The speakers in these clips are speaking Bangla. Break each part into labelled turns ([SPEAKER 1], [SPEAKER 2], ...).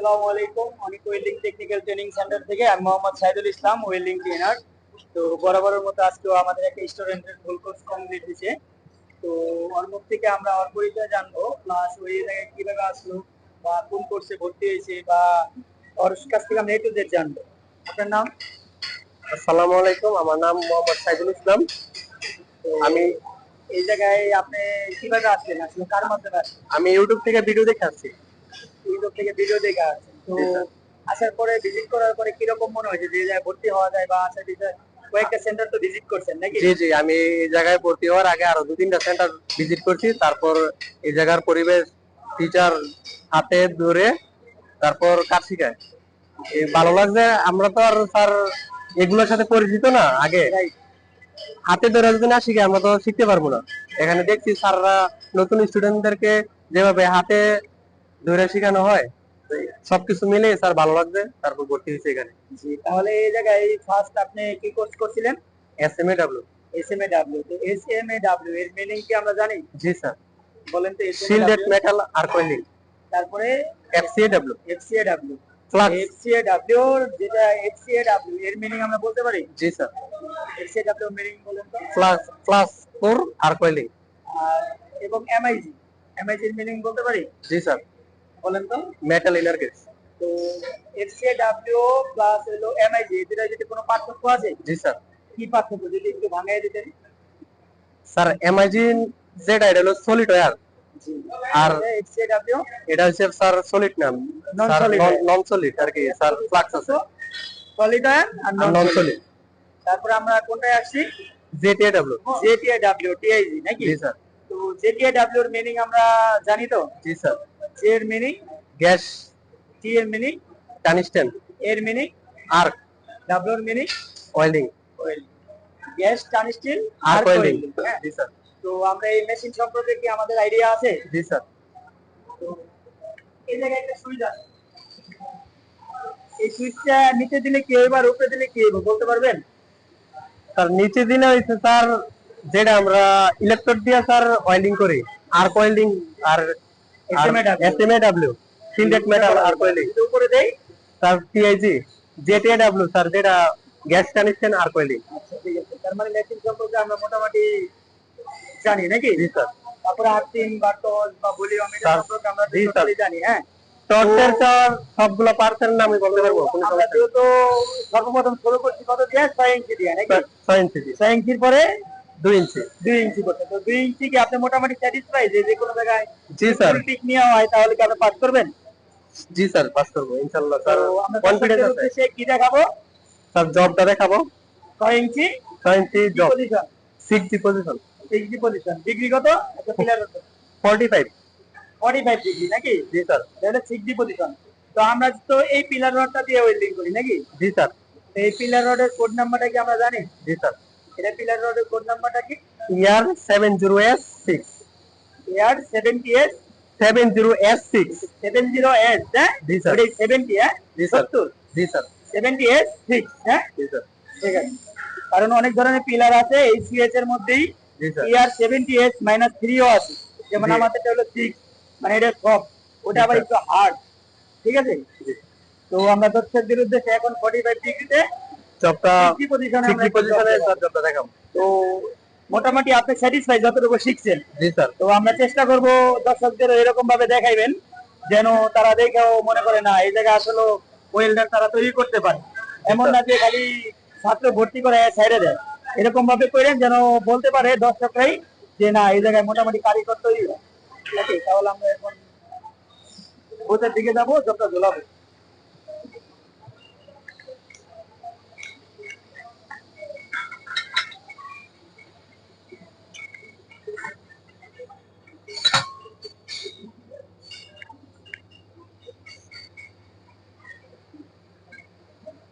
[SPEAKER 1] আসসালামু আলাইকুম। অনেক ওয়েল্ডিং টেকনিক্যাল ট্রেনিং সেন্টার থেকে আমি মোহাম্মদ সাইদুল ইসলাম ওয়েল্ডিং ট্রেনার তো বরাবরের মতো আজকেও আমাদের একটা স্টুডেন্টের ফুল কোর্স কমপ্লিট দিচ্ছে তো ওর মুখ থেকে আমরা ওর পরিচয় জানব প্লাস ওই জায়গায় কীভাবে আসলো বা কোন কোর্সে ভর্তি হয়েছে বা ওর কাছ থেকে আমরা এ টু জেড জানব। আপনার নাম?
[SPEAKER 2] আসসালামু আলাইকুম আমার নাম মোহাম্মদ সাইদুল ইসলাম। আমি
[SPEAKER 1] এই জায়গায় আপনি কীভাবে আসলেন? আসলে কার মাধ্যমে আসলেন?
[SPEAKER 2] আমি ইউটিউব থেকে ভিডিও দেখে আসছি।
[SPEAKER 1] ইউটিউব থেকে ভিডিও দেখে। তো আসার পরে ভিজিট করার পরে কীরকম মনে হয়েছে? যে জায়গায় ভর্তি হওয়া যায় বা আসার বিষয়ে কয়েকটা সেন্টার তো ভিজিট করছেন নাকি?
[SPEAKER 2] জি জি আমি এই জায়গায় ভর্তি হওয়ার আগে আরও দু তিনটা সেন্টার ভিজিট করছি। তারপর এই জায়গার পরিবেশ টিচার হাতে ধরে তারপর কাজ শিখায়। ভালো লাগছে আমরা তো আর স্যার এগুলোর সাথে পরিচিত না আগে। হাতে ধরে যদি না শিখে আমরা তো শিখতে পারব না। এখানে দেখছি স্যাররা নতুন স্টুডেন্টদেরকে যেভাবে হাতে ধরে শেখানো হয় সবকিছু মিলে স্যার ভালো লাগছে তারপর ভর্তি হয়েছে এখানে।
[SPEAKER 1] জি তাহলে এই জায়গায় ফার্স্ট আপনি কি কোর্স করছিলেন?
[SPEAKER 2] S M A W
[SPEAKER 1] S M A W তো এস এম এ ডাব্লিউ এর মিনিং কি আমরা জানি?
[SPEAKER 2] জি স্যার।
[SPEAKER 1] বলেন তো
[SPEAKER 2] শিল্ডেড মেটাল আর কোয়েলিং
[SPEAKER 1] তারপরে?
[SPEAKER 2] FCA W
[SPEAKER 1] FCA W
[SPEAKER 2] flux
[SPEAKER 1] FCA W যেটা এফসিএ ডাব্লিউ এর মিনিং আমরা বলতে পারি?
[SPEAKER 2] জি স্যার।
[SPEAKER 1] এফসিএ ডাব্লিউ মিনিং বলেন তো?
[SPEAKER 2] ফ্লাক্স ফ্লাক্স ফোর আর কোয়েলিং
[SPEAKER 1] এবং এমআইজি এমআইজি এর মিনিং বলতে পারি?
[SPEAKER 2] জি স্যার।
[SPEAKER 1] বলেন তো?
[SPEAKER 2] মেটাল ইনার
[SPEAKER 1] তো এফসিএ ডাব্লিউ প্লাস হলো এমআইজি এদের যদি কোনো পার্থক্য আছে?
[SPEAKER 2] জি স্যার।
[SPEAKER 1] কি পার্থক্য? যদি একটু ভাঙাই দিতেন।
[SPEAKER 2] স্যার এমাজিন জেড আইডল সলিড ওয়্যার আর
[SPEAKER 1] এফসিডাব্লিউ
[SPEAKER 2] এটা হচ্ছে স্যার সলিড নাম।
[SPEAKER 1] Non-solid.
[SPEAKER 2] নন সলিড আর কি স্যার ফ্লাক্স আছে।
[SPEAKER 1] সলিড আর
[SPEAKER 2] নন
[SPEAKER 1] নন
[SPEAKER 2] সলিড
[SPEAKER 1] তারপরে আমরা কোনটায় আসছি?
[SPEAKER 2] GTA W
[SPEAKER 1] G T A W T I G নাকি?
[SPEAKER 2] জি স্যার।
[SPEAKER 1] তো জেটিএ ডাব্লিউ এর মিনিং আমরা জানি তো?
[SPEAKER 2] জি স্যার।
[SPEAKER 1] এর মিনিং
[SPEAKER 2] গ্যাস
[SPEAKER 1] টি এর মিনিং
[SPEAKER 2] টানিস্টেন
[SPEAKER 1] এর মিনিং
[SPEAKER 2] আর্ক
[SPEAKER 1] ডাব্লিউ এর meaning
[SPEAKER 2] welding
[SPEAKER 1] gas tungsten
[SPEAKER 2] arc
[SPEAKER 1] arc
[SPEAKER 2] welding জি স্যার
[SPEAKER 1] তো আমরা এই মেশিন সম্পর্কে কি আমাদের আইডিয়া আছে?
[SPEAKER 2] জি স্যার
[SPEAKER 1] তো এই জায়গায় একটা সুইচ আছে। এই সুইচটা নিচে দিলে কি হবে উপরে দিলে কি হবে বলতে পারবেন?
[SPEAKER 2] স্যার নিচে দিলে হইছে স্যার যেটা আমরা ইলেকট্রোড দিয়ে স্যার ওয়েল্ডিং করি। আর ওয়েল্ডিং আর
[SPEAKER 1] SMAW
[SPEAKER 2] S M A metal arc welding
[SPEAKER 1] উপরে দেই?
[SPEAKER 2] Sir T I G G T A sir যেটা গ্যাস কানেকশন আর ওয়েল্ডিং
[SPEAKER 1] আচ্ছা ঠিক আছে। তার মানে মেশিন সম্পর্কে আমরা মোটামুটি জানি নাকি?
[SPEAKER 2] জি স্যার।
[SPEAKER 1] তারপরে আর্থিং বা টস বা ভলিউম এটা সম্পর্কে আমরা টোটালি জানি হ্যাঁ?
[SPEAKER 2] টর্চের স্যার সবগুলো পার্সেন্ট নামে বলতে পারব কোনো সমস্যা নেই।
[SPEAKER 1] সর্বপ্রথম শুরু করছি কত দিয়ে? ইঞ্চি দিয়ে নাকি? পরে
[SPEAKER 2] দুই ইঞ্চি।
[SPEAKER 1] দুই ইঞ্চি করতে। তো দুই ইঞ্চি কি আপনি মোটামুটি স্যাটিসফাই যে যে কোনো জায়গায়
[SPEAKER 2] জি স্যার।
[SPEAKER 1] পিক নেওয়া হয় তাহলে কি আপনি পাস করবেন?
[SPEAKER 2] জি স্যার পাস করব ইনশাল্লাহ
[SPEAKER 1] তো
[SPEAKER 2] স্যার। কনফিডেন্স আছে
[SPEAKER 1] উদ্দেশ্যে কি দেখাবো?
[SPEAKER 2] স্যার জবটা দেখাবো।
[SPEAKER 1] ছয় ইঞ্চি?
[SPEAKER 2] ছয় inch job six G position
[SPEAKER 1] six D position degree কত? একটা player
[SPEAKER 2] forty five
[SPEAKER 1] forty five degree নাকি?
[SPEAKER 2] জি স্যার।
[SPEAKER 1] তাহলে সিক্স ডি পজিশন তো আমরা তো এই পিলার রডটা দিয়ে ওয়েল্ডিং করি নাকি?
[SPEAKER 2] জি স্যার।
[SPEAKER 1] এই পিলার রডের কোড নাম্বারটা কি আমরা জানি?
[SPEAKER 2] জি স্যার।
[SPEAKER 1] এটা পিলার রডের কোড নাম্বারটা কি?
[SPEAKER 2] ইয়ার seven zero S six
[SPEAKER 1] ER seventy S
[SPEAKER 2] seven zero S six
[SPEAKER 1] seven zero S হ্যাঁ?
[SPEAKER 2] জি স্যার
[SPEAKER 1] সেভেন্টি হ্যাঁ?
[SPEAKER 2] জি স্যার
[SPEAKER 1] সত্তর?
[SPEAKER 2] জি স্যার
[SPEAKER 1] সেভেন্টি এস সিক্স হ্যাঁ?
[SPEAKER 2] জি স্যার
[SPEAKER 1] ঠিক আছে। কারণ অনেক ধরনের পিলার আছে এই সিএস এর মধ্যেই ইয়ার সেভেন্টি এস মাইনাস থ্রিও আছে। যেমন
[SPEAKER 2] জি।
[SPEAKER 1] আমাদেরটা হলো সিক্স মানে এটা সব। ওটা আবার একটু হার্ড ঠিক আছে? তো আমরা দর্শকদের উদ্দেশ্যে এখন ফর্টি ফাইভ ডিগ্রিতে
[SPEAKER 2] জবটা
[SPEAKER 1] পজিশনে
[SPEAKER 2] জবটা দেখাবো।
[SPEAKER 1] তো মোটামুটি আপনি স্যাটিসফাই যতটুকু শিখছেন।
[SPEAKER 2] জি স্যার।
[SPEAKER 1] তো আমরা চেষ্টা করব দর্শকদের এরকম ভাবে দেখাইবেন যেন তারা দেখেও মনে করে না এই জায়গায় আসলে ওয়েল্ডার তারা তৈরি করতে পারে। এমন না যে খালি ছাত্র ভর্তি করে সাইডে দেয়। এরকম ভাবে করেন যেন বলতে পারে দর্শকরাই যে না এই জায়গায় মোটামুটি কারিগর তৈরি হয়। তাহলে আমরা এখন বোধের দিকে যাব যতটা ঝোলাবো।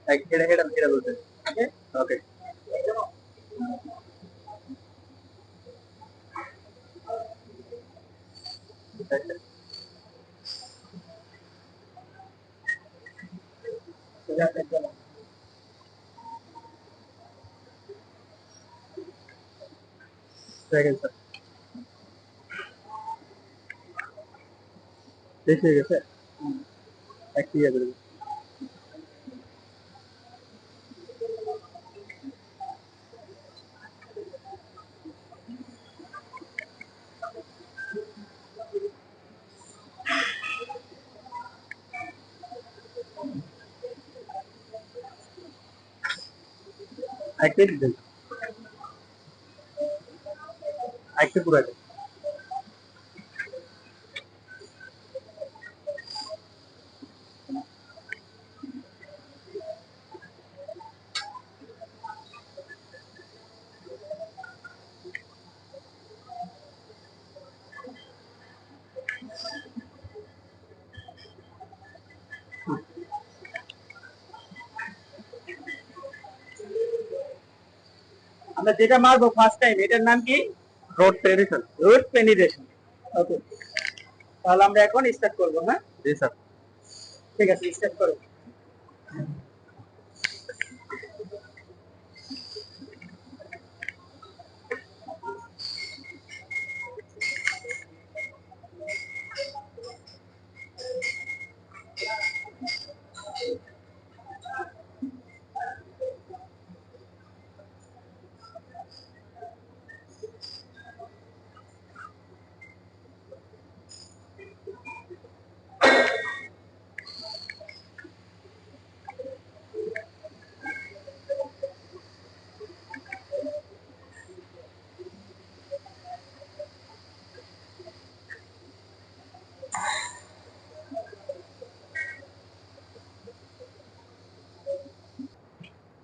[SPEAKER 2] এটা এটা এটা বলতে
[SPEAKER 1] ওকে
[SPEAKER 2] ওকে সেকেন্ড স্যার ঠিক আছে একটু ইয়ে করে দিন। একটু দিন একটু
[SPEAKER 1] আমরা যেটা মারবো ফার্স্ট টাইম এটার নাম কি?
[SPEAKER 2] Road penetration
[SPEAKER 1] road penetration okay তাহলে আমরা এখন স্টার্ট করব হ্যাঁ?
[SPEAKER 2] জি স্যার।
[SPEAKER 1] ঠিক আছে স্টার্ট করো।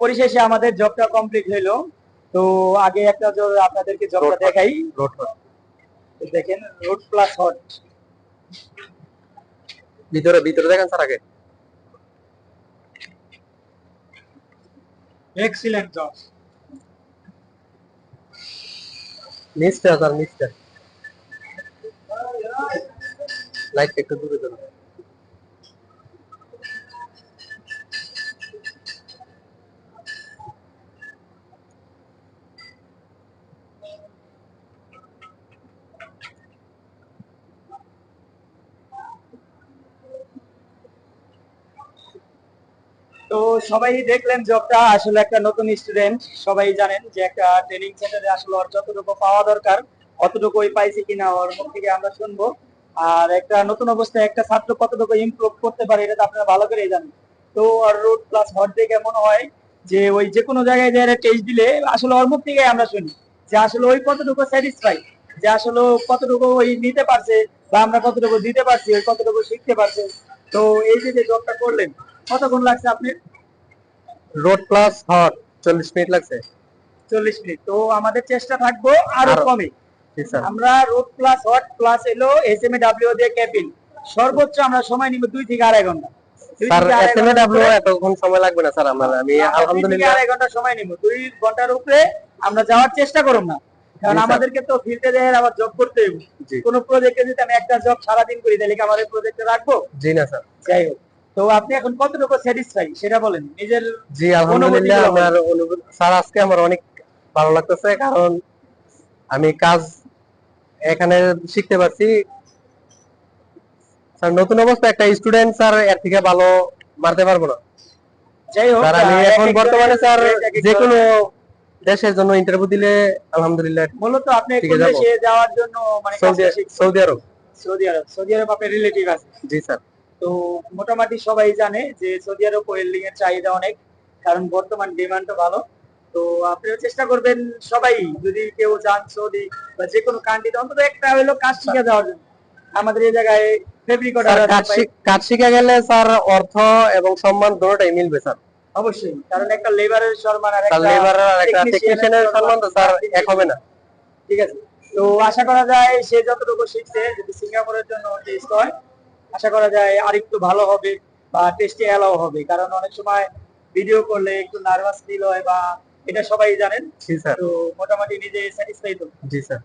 [SPEAKER 1] পরিশেষে আমাদের জবটা কমপ্লিট হইল। তো আগে একটা job আপনাদেরকে জবটা দেখাই।
[SPEAKER 2] রোড
[SPEAKER 1] দেখেন রুট প্লাস হট
[SPEAKER 2] ভিতরে ভিতরে দেখেন স্যার আগে।
[SPEAKER 1] এক্সিলেন্ট জব
[SPEAKER 2] নিচটা স্যার নিচটা লাইট একটু দূরে ধরুন
[SPEAKER 1] তো সবাই দেখলেন জবটা, আসলে একটা নতুন স্টুডেন্ট সবাই জানেন যে একটা ট্রেনিং সেন্টারে আসলে ওর যতটুকু পাওয়া দরকার অতটুকু ওই পাইছে কিনা ওর মুখ থেকে আমরা শুনব। আর একটা নতুন অবস্থায় একটা ছাত্র কতটুকু ইমপ্রুভ করতে পারে, এটা তো আপনারা ভালো করেই জানেন। তো ওর রুট প্লাস হট দেখে মনে হয় যে ওই যে কোনো জায়গায় যে টেস্ট দিলে, আসলে ওর মুখ থেকে আমরা শুনি যে আসলে ওই কতটুকু স্যাটিসফাই যে আসলে কতটুকু ওই নিতে পারছে বা আমরা কতটুকু দিতে পারছি, ওই কতটুকু শিখতে পারছে। তো এই যে জবটা করলেন কতক্ষণ লাগছে আপনি
[SPEAKER 2] রোড প্লাস হট চল্লিশ মিনিট লাগছে?
[SPEAKER 1] চল্লিশ মিনিট। তো আমাদের চেষ্টা থাকব
[SPEAKER 2] আরও।
[SPEAKER 1] কমে। আমরা রোড প্লাস হট প্লাস এলো এস এম ডাব্লিউ দিয়ে সর্বোচ্চ আমরা সময় নিব দুই থেকে আড়াই ঘণ্টা।
[SPEAKER 2] স্যার ডাব্লিউ এতক্ষণ সময় লাগবে না স্যার আমার আমি আলহামদুলিল্লাহ
[SPEAKER 1] আড়াই ঘণ্টা সময় নিব। দুই ঘণ্টার উপরে আমরা যাওয়ার চেষ্টা করব না। কারণ আমাদেরকে তো ফিল্ডে দেয় আবার জব করতে হবে কোনো প্রজেক্টে যদি আমি একটা জব সারাদিন করি তাহলে কি আমাদের প্রজেক্টে রাখব?
[SPEAKER 2] জি না স্যার।
[SPEAKER 1] যাই হোক। তো আপনি এখন কতটুকু স্যাটিসফাই সেটা বলেন। নিজের
[SPEAKER 2] জি আলহামদুলিল্লাহ আমার অনুভূতি স্যার আজকে আমার অনেক ভালো লাগতেছে কারণ আমি কাজ এখানে শিখতে পারছি। স্যার নতুন অবস্থা একটা স্টুডেন্ট স্যার এর থেকে ভালো মারতে পারব না।
[SPEAKER 1] যাই হোক
[SPEAKER 2] স্যার আমি এখন বর্তমানে স্যার যে কোনো দেশের জন্য ইন্টারভিউ দিলে আলহামদুলিল্লাহ
[SPEAKER 1] মূলত আপনি কোন দেশে যাওয়ার জন্য মানে?
[SPEAKER 2] Saudi Arab.
[SPEAKER 1] Saudi Arab. Saudi Arab আপনার রিলেটিভ আছে।
[SPEAKER 2] জি স্যার।
[SPEAKER 1] তো মোটামুটি সবাই জানে যে সৌদি আরব ওয়েল্ডিং এর চাহিদা অনেক কারণ বর্তমান ডিমান্ডও ভালো। তো আপনিও চেষ্টা করবেন সবাই যদি কেউ যান সৌদি বা যে কোনো কান্ট্রিতে অন্তত একটা হলো কাজ শিখে যাওয়ার জন্য। আমাদের এই জায়গায়
[SPEAKER 2] কাজ শিখে গেলে স্যার অর্থ এবং সম্মান দুটোটাই মিলবে স্যার।
[SPEAKER 1] অবশ্যই কারণ একটা লেবারের সম্মান আর একটা
[SPEAKER 2] লেবার আর একটা টেকনিশিয়ানের সম্মান তো স্যার এক হবে না।
[SPEAKER 1] ঠিক আছে। তো আশা করা যায় সে যতটুকু শিখছে যদি সিঙ্গাপুরের জন্য টেস্ট হয় আশা করা যায় আরেকটু ভালো হবে বা টেস্টে অ্যালাও হবে। কারণ অনেক সময় ভিডিও করলে একটু নার্ভাস ফিল হয় বা এটা সবাই জানেন।
[SPEAKER 2] জি স্যার।
[SPEAKER 1] তো মোটামুটি নিজে স্যাটিসফাই তো
[SPEAKER 2] জি স্যার।